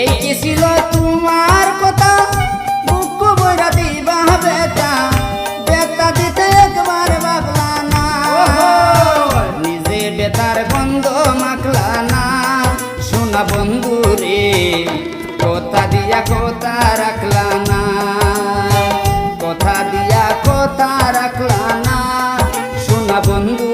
এই কি ছিল তোমার কথা। বুক বইরা দিবা বেটা বেটা দিতে একবার ভাবলা না। নিজে বেতার গন্ধ মাখলা না। শোনা বন্ধু রে কথা দিয়া কথা রাখলা না। কথা দিয়া কথা রাখলা না। শোনা বন্ধু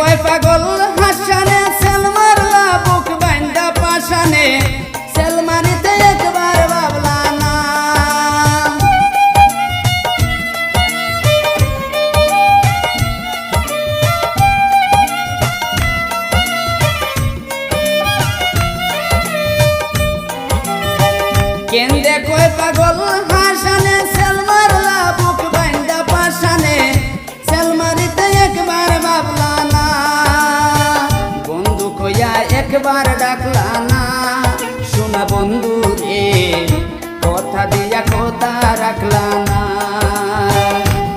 কয় পাগল হাসানে, সেল মারলা, বুক বাইন্দা পাশানে। সেল মারিতে একবার ভাবলা না। কেন্দে কয় পাগল হাসানে একবার ডাকলা না। শোনা বন্ধু রে, কথা দিয়া কথা রাখলা না।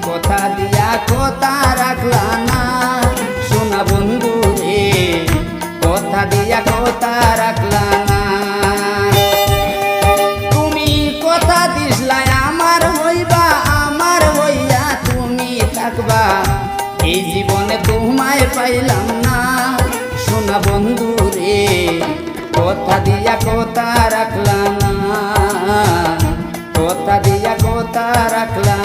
কথা দিয়া কথা রাখলা না। শোনা বন্ধু রে, কথা দিয়া কথা রাখলা না। তুমি কথা দিসলাই আমার হইবা, আমার হইয়া তুমি থাকবা। এই জীবনে তোমায় পাইলাম না। শোনা বন্ধু কথা দিয়া কথা রাখলাম না। কথা দিয়া কথা রাখলা